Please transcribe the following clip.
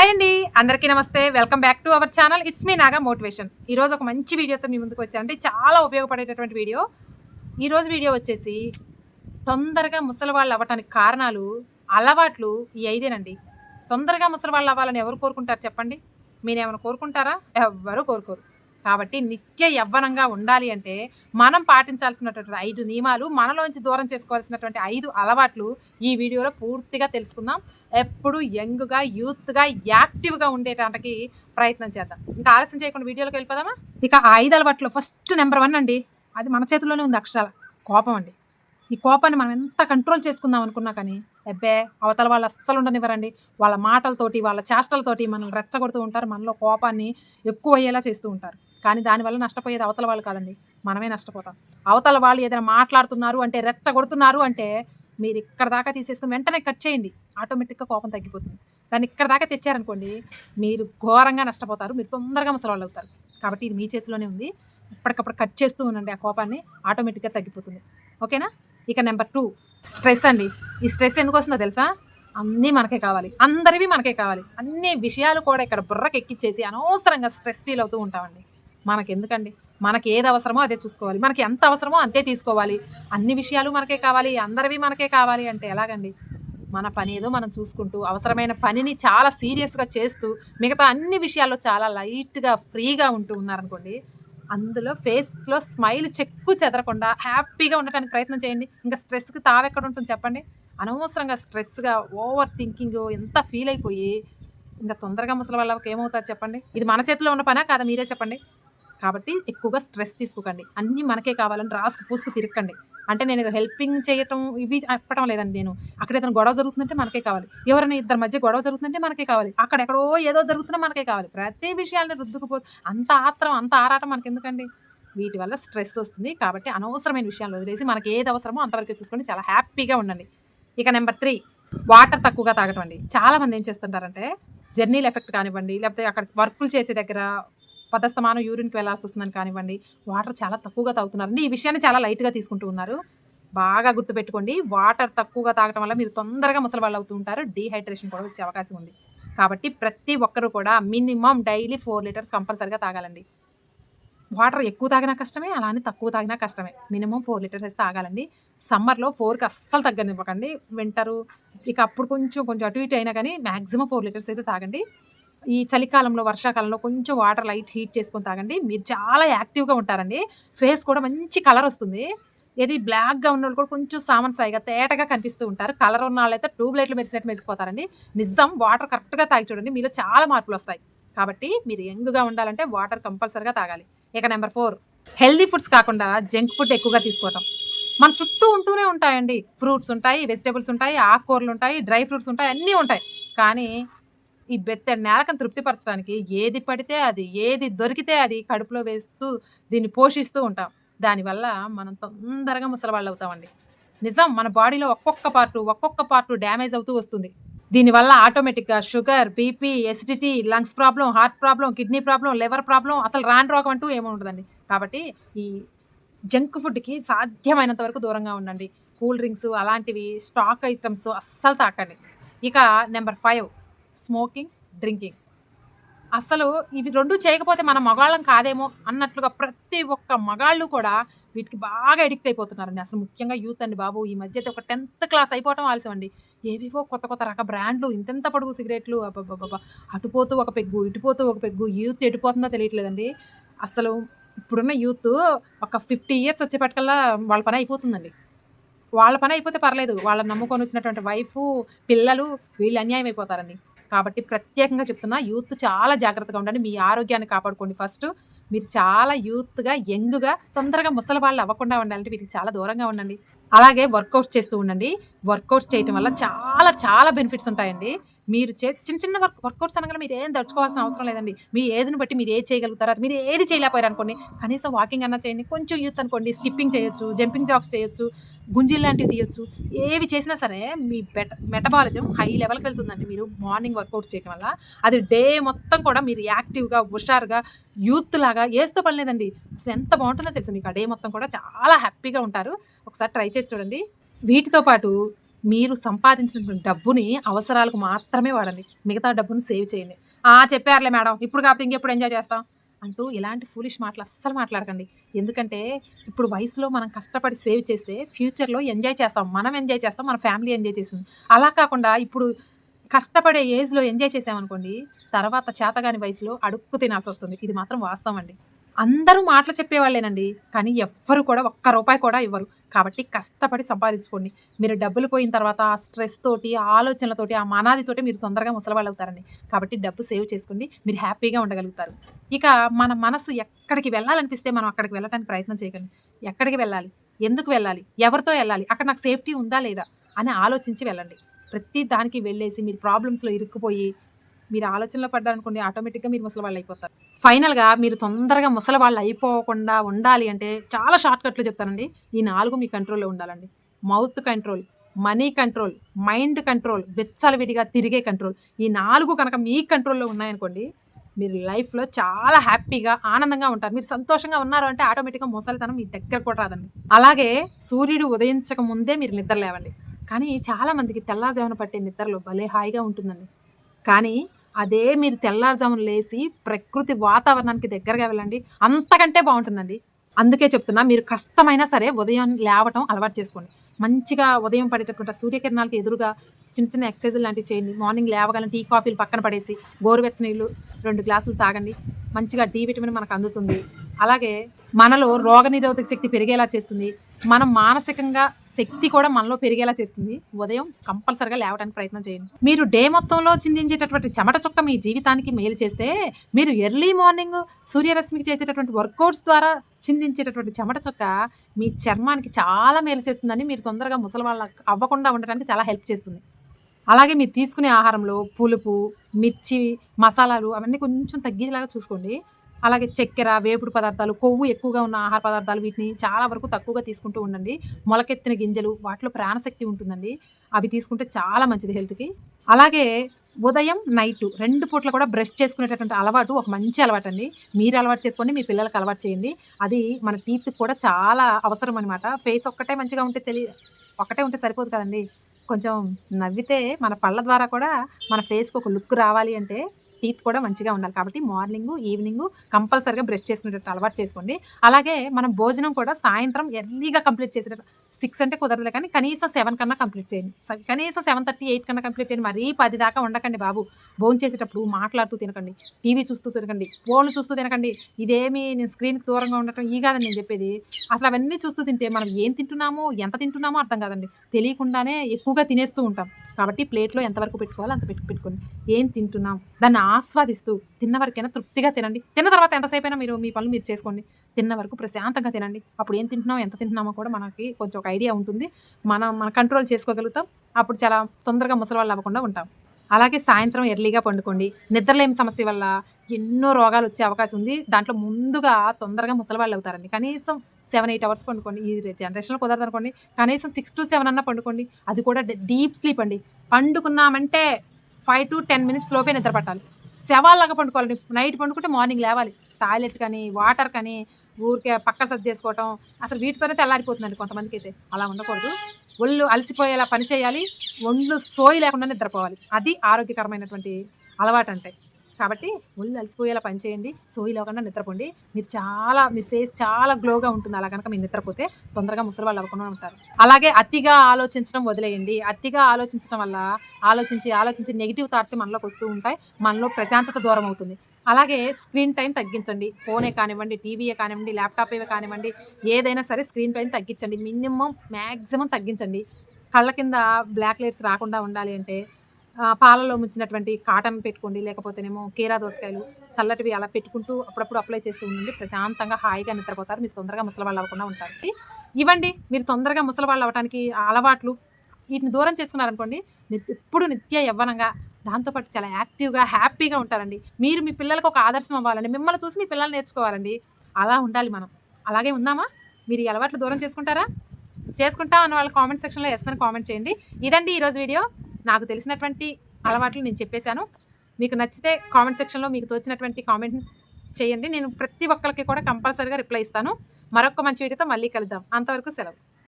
Hi అండి అందరికీ నమస్తే. Welcome back to our channel. It's me Naga motivation. ఈరోజు ఒక మంచి వీడియోతో మీ ముందుకు వచ్చానండి చాలా ఉపయోగపడేటటువంటి వీడియో. ఈరోజు వీడియో వచ్చేసి తొందరగా ముసలి వాళ్ళు అవ్వటానికి కారణాలు అలవాట్లు ఈ ఐదేనండి. తొందరగా ముసలి వాళ్ళు అవ్వాలని ఎవరు కోరుకుంటారు చెప్పండి? మీరేమైనా కోరుకుంటారా? ఎవ్వరు కోరుకోరు. కాబట్టి నిత్య యవ్వనంగా ఉండాలి అంటే మనం పాటించాల్సినటువంటి ఐదు నియమాలు మనలోంచి దూరం చేసుకోవాల్సినటువంటి ఐదు అలవాట్లు ఈ వీడియోలో పూర్తిగా తెలుసుకుందాం. ఎప్పుడు యంగ్గా యూత్గా యాక్టివ్గా ఉండేటానికి ప్రయత్నం చేద్దాం. ఇంకా ఆలస్యం చేయకుండా వీడియోలోకి వెళ్ళిపోదామా? ఇక ఐదు అలవాట్లు ఫస్ట్ నెంబర్ వన్ అండి. అది మన చేతిలోనే ఉంది అక్షరాల. కోపం అండి. ఈ కోపాన్ని మనం ఎంత కంట్రోల్ చేసుకుందాం అనుకున్నా కానీ అబ్బే అవతల వాళ్ళు అస్సలు ఉండనివ్వరండి. వాళ్ళ మాటలతోటి వాళ్ళ చేష్టలతోటి మనల్ని రెచ్చగొడుతూ ఉంటారు. మనలో కోపాన్ని ఎక్కువ అయ్యేలా చేస్తూ ఉంటారు. కానీ దానివల్ల నష్టపోయేది అవతల వాళ్ళు కాదండి. మనమే నష్టపోతాం. అవతల వాళ్ళు ఏదైనా మాట్లాడుతున్నారు అంటే రెచ్చగొడుతున్నారు అంటే మీరు ఇక్కడ దాకా తీసేసుకుని వెంటనే కట్ చేయండి. ఆటోమేటిక్గా కోపం తగ్గిపోతుంది. దాన్ని ఇక్కడ దాకా తెచ్చారనుకోండి మీరు ఘోరంగా నష్టపోతారు. మీరు తొందరగా ముసలివాళ్ళు అవుతారు. కాబట్టి ఇది మీ చేతిలోనే ఉంది. ఇప్పటికప్పుడు కట్ చేస్తూ ఉండండి ఆ కోపాన్ని. ఆటోమేటిక్గా తగ్గిపోతుంది. ఓకేనా? ఇక నెంబర్ టూ స్ట్రెస్ అండి. ఈ స్ట్రెస్ ఎందుకు వస్తుందో తెలుసా? అన్నీ మనకే కావాలి. అందరివి మనకే కావాలి. అన్ని విషయాలు కూడా ఇక్కడ బుర్రకి ఎక్కిచ్చేసి అనవసరంగా స్ట్రెస్ ఫీల్ అవుతూ ఉంటామండి. మనకెందుకండి? మనకి ఏది అవసరమో అదే చూసుకోవాలి. మనకి ఎంత అవసరమో అంతే తీసుకోవాలి. అన్ని విషయాలు మనకే కావాలి అందరివి మనకే కావాలి అంటే ఎలాగండి? మన పని ఏదో మనం చూసుకుంటూ అవసరమైన పనిని చాలా సీరియస్గా చేస్తూ మిగతా అన్ని విషయాల్లో చాలా లైట్గా ఫ్రీగా ఉంటూ ఉన్నారనుకోండి అందులో ఫేస్లో స్మైల్ చెక్కు చెదరకుండా హ్యాపీగా ఉండటానికి ప్రయత్నం చేయండి. ఇంకా స్ట్రెస్కి తావెక్కడ ఉంటుంది చెప్పండి? అనవసరంగా స్ట్రెస్గా ఓవర్ థింకింగ్ ఎంత ఫీల్ అయిపోయి ఇంకా తొందరగా ముసలి వాళ్ళకి ఏమవుతారు చెప్పండి? ఇది మన చేతిలో ఉన్న పనా? కాదా మీరే చెప్పండి. కాబట్టి ఎక్కువగా స్ట్రెస్ తీసుకోకండి. అన్నీ మనకే కావాలని రాసుకు పూసుకు తిరగండి అంటే నేను ఏదో హెల్పింగ్ చేయటం ఇవి చెప్పడం లేదండి నేను. అక్కడ ఏదైనా గొడవ జరుగుతుందంటే మనకే కావాలి. ఎవరైనా ఇద్దరి మధ్య గొడవ జరుగుతుందంటే మనకే కావాలి. అక్కడ ఎక్కడో ఏదో జరుగుతున్నా మనకే కావాలి. ప్రతి విషయాన్ని రుద్దుకుపో అంత ఆత్రం అంత ఆరాటం మనకి ఎందుకండి వీటి వల్ల స్ట్రెస్ వస్తుంది కాబట్టి అనవసరమైన విషయాలు వదిలేసి మనకి ఏది అవసరమో అంతవరకు చూసుకొని చాలా హ్యాపీగా ఉండండి. ఇక నెంబర్ త్రీ వాటర్ తక్కువగా తాగటం అండి. చాలా మంది ఏం చేస్తుంటారంటే జర్నీలు ఎఫెక్ట్ కానివ్వండి లేకపోతే అక్కడ వర్కులు చేసే దగ్గర పదస్తమానం యూరిన్కి వెళ్ళాల్సి వస్తుందని కానివ్వండి వాటర్ చాలా తక్కువగా తాగుతున్నారండి ఈ విషయాన్ని చాలా లైట్గా తీసుకుంటూ ఉన్నారు. బాగా గుర్తుపెట్టుకోండి వాటర్ తక్కువగా తాగటం వల్ల మీరు తొందరగా ముసలి వాళ్ళు అవుతూ ఉంటారు డీహైడ్రేషన్ కూడా వచ్చే అవకాశం ఉంది. కాబట్టి ప్రతి ఒక్కరూ కూడా మినిమం డైలీ ఫోర్ లీటర్స్ కంపల్సరీగా తాగాలండి. వాటర్ ఎక్కువ తాగినా కష్టమే అలా అని తక్కువ తాగినా కష్టమే. మినిమం ఫోర్ లీటర్స్ అయితే తాగాలండి. సమ్మర్లో ఫోర్కి అస్సలు తగ్గనివ్వకండి. వింటరు ఇక అప్పుడు కొంచెం కొంచెం అటు ఇటు అయినా కానీ మ్యాక్సిమం ఫోర్ లీటర్స్ అయితే తాగండి. ఈ చలికాలంలో వర్షాకాలంలో కొంచెం వాటర్ లైట్ హీట్ చేసుకొని తాగండి. మీరు చాలా యాక్టివ్గా ఉంటారండి. ఫేస్ కూడా మంచి కలర్ వస్తుంది. ఏది బ్లాక్గా ఉన్న వాళ్ళు కూడా కొంచెం సామాన్ సాయిగా తేటగా కనిపిస్తూ ఉంటారు. కలర్ ఉన్న వాళ్ళైతే ట్యూబ్ లైట్లు మెరిసినట్టు మెరిసిపోతారండి. నిజం వాటర్ కరెక్ట్గా తాగి చూడండి. మీలో చాలా మార్పులు వస్తాయి. కాబట్టి మీరు యంగ్గా ఉండాలంటే వాటర్ కంపల్సరీగా తాగాలి. ఇక నెంబర్ ఫోర్. హెల్దీ ఫుడ్స్ కాకుండా జంక్ ఫుడ్ ఎక్కువగా తీసుకోవటం. మన చుట్టూ ఉంటూనే ఉంటాయండి. ఫ్రూట్స్ ఉంటాయి వెజిటేబుల్స్ ఉంటాయి ఆకుకూరలు ఉంటాయి డ్రై ఫ్రూట్స్ ఉంటాయి అన్నీ ఉంటాయి. కానీ ఈ బెత్త నేలకం తృప్తిపరచడానికి ఏది పడితే అది ఏది దొరికితే అది కడుపులో వేస్తూ దీన్ని పోషిస్తూ ఉంటాం. దానివల్ల మనం తొందరగా ముసలివాళ్ళు అవుతామండి నిజం మన బాడీలో ఒక్కొక్క పార్టు ఒక్కొక్క పార్టు డ్యామేజ్ అవుతూ వస్తుంది. దీనివల్ల ఆటోమేటిక్గా sugar BP acidity lungs problem heart problem kidney problem liver problem అసలు రాని రోగం అంటూ ఏమీ ఉండదండి. కాబట్టి ఈ జంక్ ఫుడ్కి సాధ్యమైనంత వరకు దూరంగా ఉండండి. కూల్ డ్రింక్స్ అలాంటివి స్టాక్ ఐటమ్స్ అస్సలు తాకండి. ఇక నెంబర్ ఫైవ్ స్మోకింగ్ డ్రింకింగ్. అసలు ఇవి రెండు చేయకపోతే మన మగాళ్ళం కాదేమో అన్నట్లుగా ప్రతి ఒక్క మగాళ్ళు కూడా వీటికి బాగా ఎడిక్ట్ అయిపోతున్నారండి. అసలు ముఖ్యంగా యూత్ అండి బాబు. ఈ మధ్య అయితే ఒక టెన్త్ క్లాస్ అయిపోవటం ఆలస్యం అండి ఏవేవో కొత్త కొత్త రక బ్రాండ్లు ఇంతెంత పొడుగు సిగరెట్లు అబ్బబ్బబ్బా అటుపోతూ ఒక పెగ్గు ఇటుపోతూ ఒక పెగ్గు యూత్ ఎటుపోతుందో తెలియట్లేదండి. అసలు ఇప్పుడున్న యూత్ ఒక ఫిఫ్టీ ఇయర్స్ వచ్చేపటికల్లా వాళ్ళ పని అయిపోతుందండి. వాళ్ళ పని అయిపోతే పర్లేదు. వాళ్ళని నమ్ముకొని వచ్చినటువంటి వైఫ్ పిల్లలు వీళ్ళు అన్యాయం అయిపోతారండి కాబట్టి ప్రత్యేకంగా చెప్తున్నా యూత్ చాలా జాగ్రత్తగా ఉండండి. మీ ఆరోగ్యాన్ని కాపాడుకోండి ఫస్ట్. మీరు చాలా యూత్గా యంగ్గా తొందరగా ముసలి వాళ్ళు అవ్వకుండా ఉండాలంటే వీటికి చాలా దూరంగా ఉండండి. అలాగే వర్కౌట్స్ చేస్తూ ఉండండి. వర్కౌట్స్ చేయటం వల్ల చాలా చాలా బెనిఫిట్స్ ఉంటాయండి. మీరు చే చిన్న చిన్న వర్క్ వర్కౌట్స్ అనగా మీరు ఏం దడుచుకోవాల్సిన అవసరం లేదండి. మీ ఏజ్ని బట్టి మీరు ఏది చేయగలుగుతారు అది మీరు ఏది చేయలేకపోయారు అనుకోండి కనీసం వాకింగ్ అన్నా చేయండి కొంచెం యూత్ అనుకోండి స్కిప్పింగ్ చేయొచ్చు జంపింగ్ జాక్స్ చేయొచ్చు గుంజీలు లాంటివి తీయొచ్చు ఏవి చేసినా సరే మీ బెట మెటబాలిజం హై లెవెల్కి వెళ్తుందండి మీరు మార్నింగ్ వర్కౌట్స్ చేయడం వల్ల. అది డే మొత్తం కూడా మీరు యాక్టివ్గా హుషారుగా యూత్ లాగా ఏస్తో పని లేదండి. ఎంత బాగుంటుందో తెలుసు మీకు? ఆ డే మొత్తం కూడా చాలా హ్యాపీగా ఉంటారు. ఒకసారి ట్రై చేసి చూడండి. వీటితో పాటు మీరు సంపాదించినటువంటి డబ్బుని అవసరాలకు మాత్రమే వాడండి. మిగతా డబ్బుని సేవ్ చేయండి. ఆ చెప్పారులే మేడం. ఇప్పుడు కాకపోతే ఇంకెప్పుడు ఎంజాయ్ చేస్తాం? అంటూ ఇలాంటి ఫూలిష్ మాటలు అస్సలు మాట్లాడకండి. ఎందుకంటే ఇప్పుడు వయసులో మనం కష్టపడి సేవ్ చేస్తే ఫ్యూచర్లో ఎంజాయ్ చేస్తాం. మనం ఎంజాయ్ చేస్తాం. మన ఫ్యామిలీ ఎంజాయ్ చేస్తుంది అలా కాకుండా ఇప్పుడు కష్టపడే ఏజ్లో ఎంజాయ్ చేసామనుకోండి తర్వాత చేతగాని వయసులో అడుక్కు తినాల్సి వస్తుంది. ఇది మాత్రం వాస్తవం అండి. అందరూ మాటలు చెప్పేవాళ్ళేనండి. కానీ ఎవ్వరు కూడా ఒక్క రూపాయి కూడా ఇవ్వరు. కాబట్టి కష్టపడి సంపాదించుకోండి. మీరు డబ్బులు పోయిన తర్వాత ఆ స్ట్రెస్ తోటి ఆ ఆలోచనలతోటి ఆ మనాదితోటి మీరు తొందరగా ముసలవాళ్ళు అవుతారండి కాబట్టి డబ్బు సేవ్ చేసుకోండి మీరు హ్యాపీగా ఉండగలుగుతారు. ఇక మన మనసు ఎక్కడికి వెళ్ళాలనిపిస్తే మనం అక్కడికి వెళ్ళడానికి ప్రయత్నం చేయకండి. ఎక్కడికి వెళ్ళాలి? ఎందుకు వెళ్ళాలి? ఎవరితో వెళ్ళాలి? అక్కడ నాకు సేఫ్టీ ఉందా లేదా? అని ఆలోచించి వెళ్ళండి. ప్రతి దానికి వెళ్ళేసి మీరు ప్రాబ్లమ్స్లో ఇరుక్కుపోయి మీరు ఆలోచనలో పడ్డారనుకోండి ఆటోమేటిక్గా మీరు ముసలి వాళ్ళు అయిపోతారు ఫైనల్గా మీరు తొందరగా ముసలి వాళ్ళు అయిపోకుండా ఉండాలి అంటే చాలా షార్ట్ కట్లు చెప్తానండి. ఈ నాలుగు మీ కంట్రోల్లో ఉండాలండి. Mouth control money control mind control విచ్చలవిడిగా తిరిగే కంట్రోల్ ఈ నాలుగు కనుక మీ కంట్రోల్లో ఉన్నాయనుకోండి మీరు లైఫ్లో చాలా హ్యాపీగా ఆనందంగా ఉంటారు. మీరు సంతోషంగా ఉన్నారు అంటే ఆటోమేటిక్గా ముసలితనం మీ దగ్గర కూడా రాదండి. అలాగే సూర్యుడు ఉదయించక ముందే మీరు నిద్ర లేవండి. కానీ చాలామందికి తెల్లారుజామున పట్టే నిద్రలో భలే హాయిగా ఉంటుందండి. కానీ అదే మీరు తెల్లారుజామున లేచి ప్రకృతి వాతావరణానికి దగ్గరగా వెళ్ళండి. అంతకంటే బాగుంటుందండి. అందుకే చెప్తున్నా మీరు కష్టమైనా సరే ఉదయం లేవటం అలవాటు చేసుకోండి. మంచిగా ఉదయం పడేటటువంటి సూర్యకిరణాలకు ఎదురుగా చిన్న చిన్న ఎక్సర్సైజ్ లాంటివి చేయండి. మార్నింగ్ లేవగానే టీ కాఫీలు పక్కన పడేసి గోరువెచ్చ నీళ్ళు రెండు గ్లాసులు తాగండి. మంచిగా డి విటమిన్ మనకు అందుతుంది. అలాగే మనలో రోగనిరోధక శక్తి పెరిగేలా చేస్తుంది. మనం మానసికంగా శక్తి కూడా మనలో పెరిగేలా చేస్తుంది. ఉదయం కంపల్సరిగా లేవడానికి ప్రయత్నం చేయండి. మీరు డే మొత్తంలో చిందించేటటువంటి చెమట చుక్క మీ జీవితానికి మేలు చేస్తే మీరు ఎర్లీ మార్నింగ్ సూర్యరశ్మికి చేసేటటువంటి వర్కౌట్స్ ద్వారా చిందించేటటువంటి చెమట చుక్క మీ చర్మానికి చాలా మేలు చేస్తుందని మీరు తొందరగా ముసలివాళ్ళ అవ్వకుండా ఉండటానికి చాలా హెల్ప్ చేస్తుంది. అలాగే మీరు తీసుకునే ఆహారంలో పులుపు మిర్చి మసాలాలు అవన్నీ కొంచెం తగ్గేలాగా చూసుకోండి. అలాగే చక్కెర వేపుడు పదార్థాలు కొవ్వు ఎక్కువగా ఉన్న ఆహార పదార్థాలు వీటిని చాలా వరకు తక్కువగా తీసుకుంటూ ఉండండి. మొలకెత్తిన గింజలు వాటిలో ప్రాణశక్తి ఉంటుందండి. అవి తీసుకుంటే చాలా మంచిది హెల్త్కి. అలాగే ఉదయం నైట్ రెండు పూట్ల కూడా బ్రష్ చేసుకునేటటువంటి అలవాటు ఒక మంచి అలవాటు అండి మీరు అలవాటు చేసుకోండి మీ పిల్లలకు అలవాటు చేయండి. అది మన టీత్ కూడా చాలా అవసరం అనమాట ఫేస్ ఒక్కటే మంచిగా ఉంటే తెలియ ఒక్కటే ఉంటే సరిపోదు కదండి. కొంచెం నవ్వితే మన పళ్ళ ద్వారా కూడా మన ఫేస్కి ఒక లుక్ రావాలి అంటే టీత్ కూడా మంచిగా ఉండాలి. కాబట్టి మార్నింగ్ ఈవినింగ్ కంపల్సరిగా బ్రష్ చేసుకునేటట్టు అలవాటు చేసుకోండి. అలాగే మనం భోజనం కూడా సాయంత్రం ఎర్లీగా కంప్లీట్ చేసేటట్టు సిక్స్ అంటే కుదరదు కానీ కనీసం సెవెన్ కన్నా కంప్లీట్ చేయండి. కనీసం సెవెన్ థర్టీ ఎయిట్ కన్నా కంప్లీట్ చేయండి. మరీ పది దాకా ఉండకండి బాబు. భోజనం చేసేటప్పుడు మాట్లాడుతూ తినకండి. టీవీ చూస్తూ తినకండి. ఫోన్లు చూస్తూ తినకండి. ఇదేమి నేను స్క్రీన్కి దూరంగా ఉండటం ఈ కాదని నేను చెప్పేది అసలు అవన్నీ చూస్తూ తింటే మనం ఏం తింటున్నామో ఎంత తింటున్నామో అర్థం కాదండి. తెలియకుండానే ఎక్కువగా తినేస్తూ ఉంటాం. కాబట్టి ప్లేట్లో ఎంతవరకు పెట్టుకోవాలో అంత పెట్టు పెట్టుకోండి. ఏం తింటున్నాం? దాన్ని ఆస్వాదిస్తూ తిన్న వరకైనా తృప్తిగా తినండి. తిన్న తర్వాత ఎంతసేపు అయినా మీరు మీ పనులు మీరు చేసుకోండి. తిన్న వరకు ప్రశాంతంగా తినండి. అప్పుడు ఏం తింటున్నామో ఎంత తింటున్నామో కూడా మనకి కొంచెం ఒక ఐడియా ఉంటుంది. మనం మన కంట్రోల్ చేసుకోగలుగుతాం. అప్పుడు చాలా తొందరగా ముసలి వాళ్ళు అవ్వకుండా ఉంటాం. అలాగే సాయంత్రం ఎర్లీగా పండుకోండి. నిద్రలేమి సమస్య వల్ల ఎన్నో రోగాలు వచ్చే అవకాశం ఉంది. దాంట్లో ముందుగా తొందరగా ముసలి వాళ్ళు అవుతారండి. కనీసం సెవెన్ ఎయిట్ అవర్స్ పండుకోండి. ఈ జనరేషన్లో కుదరదు అనుకోండి. కనీసం సిక్స్ టు సెవెన్ అన్న పండుకోండి. అది కూడా డీప్ స్లీప్ అండి. పండుకున్నామంటే ఫైవ్ టు టెన్ మినిట్స్ లోపే నిద్ర పట్టాలి. శవాల్లాగా పండుకోవాలండి. నైట్ పండుకుంటే మార్నింగ్ లేవాలి. టాయిలెట్ కానీ వాటర్ కానీ ఊరికే పక్క సర్జ్ చేసుకోవటం అసలు వీటితోనే తెల్లారిపోతుందండి కొంతమందికి అయితే అలా ఉండకూడదు. ఒళ్ళు అలసిపోయేలా పని చేయాలి. ఒళ్ళు సోయి లేకుండా నిద్రపోవాలి. అది ఆరోగ్యకరమైనటువంటి అలవాటు అంటే కాబట్టి ఒళ్ళు అలసిపోయేలా పనిచేయండి చేయండి సోయి నిద్రపోండి. మీరు చాలా మీ ఫేస్ చాలా గ్లోగా ఉంటుంది. అలా కనుక మీరు నిద్రపోతే తొందరగా ముసలి వాళ్ళు అవ్వకుండా ఉంటారు. అలాగే అతిగా ఆలోచించడం వదిలేయండి. అతిగా ఆలోచించడం వల్ల ఆలోచించి ఆలోచించి నెగిటివ్ థాట్స్ మనలోకి వస్తూ ఉంటాయి. మనలో ప్రశాంతత దూరం అవుతుంది. అలాగే స్క్రీన్ టైం తగ్గించండి. ఫోనే కానివ్వండి టీవీయే కానివ్వండి ల్యాప్టాప్ కానివ్వండి ఏదైనా సరే స్క్రీన్ టైం తగ్గించండి. మినిమం మ్యాక్సిమం తగ్గించండి. కళ్ళ కింద బ్లాక్ లైట్స్ రాకుండా ఉండాలి అంటే పాలలో ముంచినటువంటి కాటన్ పెట్టుకోండి లేకపోతేనేమో కీరా దోసకాయలు చల్లటివి అలా పెట్టుకుంటూ అప్పుడప్పుడు అప్లై చేస్తూ ఉండండి. ప్రశాంతంగా హాయిగా నిద్రపోతారు. మీరు తొందరగా ముసలి వాళ్ళు అవ్వకుండా ఉంటారు. ఇవ్వండి మీరు తొందరగా ముసలి వాళ్ళు అవ్వడానికి అలవాట్లు వీటిని దూరం చేసుకున్నారనుకోండి మీరు ఎప్పుడు నిత్య యవ్వనంగా దాంతోపాటు చాలా యాక్టివ్గా హ్యాపీగా ఉంటారండి. మీరు మీ పిల్లలకు ఒక ఆదర్శం అవ్వాలండి. మిమ్మల్ని చూసి మీ పిల్లలు నేర్చుకోవాలండి. అలా ఉండాలి మనం. అలాగే ఉందామా? మీరు ఈ అలవాట్లు దూరం చేసుకుంటారా? చేసుకుంటాం అన్న వాళ్ళ కామెంట్ సెక్షన్లో ఎస్ అని కామెంట్ చేయండి. ఇదండి ఈరోజు వీడియో. నాకు తెలిసినటువంటి అలవాట్లు నేను చెప్పేశాను. మీకు నచ్చితే కామెంట్ సెక్షన్లో మీకు తోచినటువంటి కామెంట్ చేయండి. నేను ప్రతి ఒక్కరికి కూడా కంపల్సరీగా రిప్లై ఇస్తాను. మరొక మంచి వీడియోతో మళ్ళీ కలుద్దాం. అంతవరకు సెలవు.